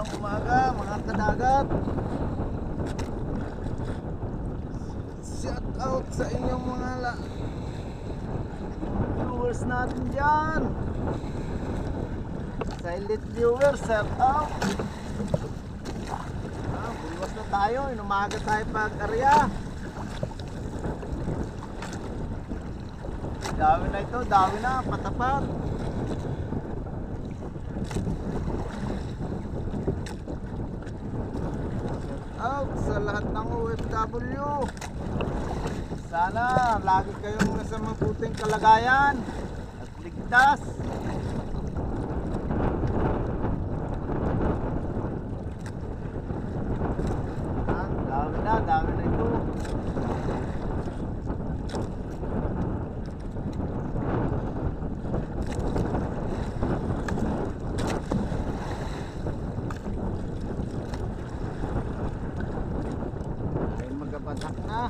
Magandang umaga mga kadagat. Shout out sa inyong mga la viewers natin dyan. Silent viewers, shout out. Ah, buwas na tayo, inumaga tayo pag-arya. Dami na ito, dami na, patapat. Out sa lahat ng OFW. Sana lagi kayong nasa mabuting kalagayan at ligtas. Ah, dami na, dami na ito. Ay magapatak na.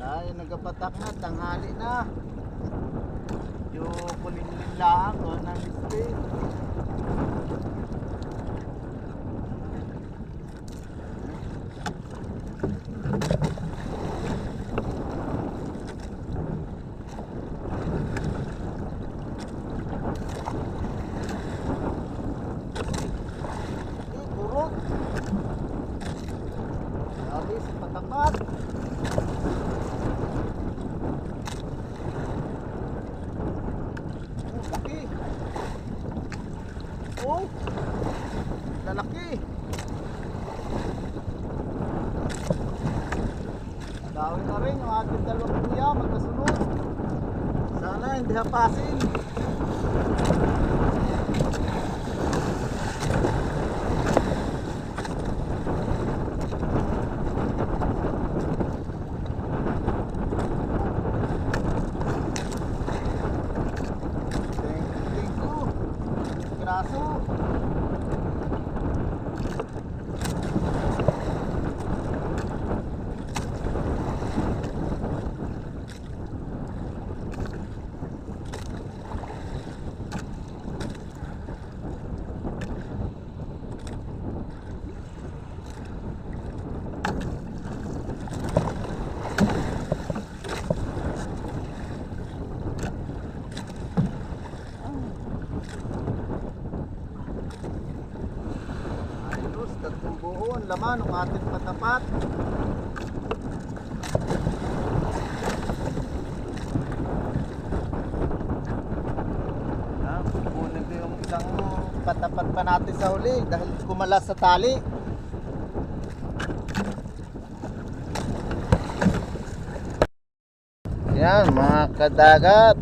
Ay nagapatak na, tanghali na. Yung kulimlim lang o ng display. Lalaki. Dawin na rin yung ating dalawang kuya magkasunod. Sana hindi hapasin. traço laman ng ating patapat. Kukunin ko yung isang patapat pa natin sa huli dahil kumalas sa tali. Yan mga kadagat.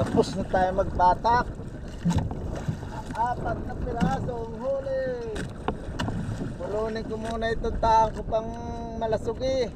Tapos na tayo magbatak. Apat na pirasong huli. Pulunin ko muna itong taang ko pang malasugi.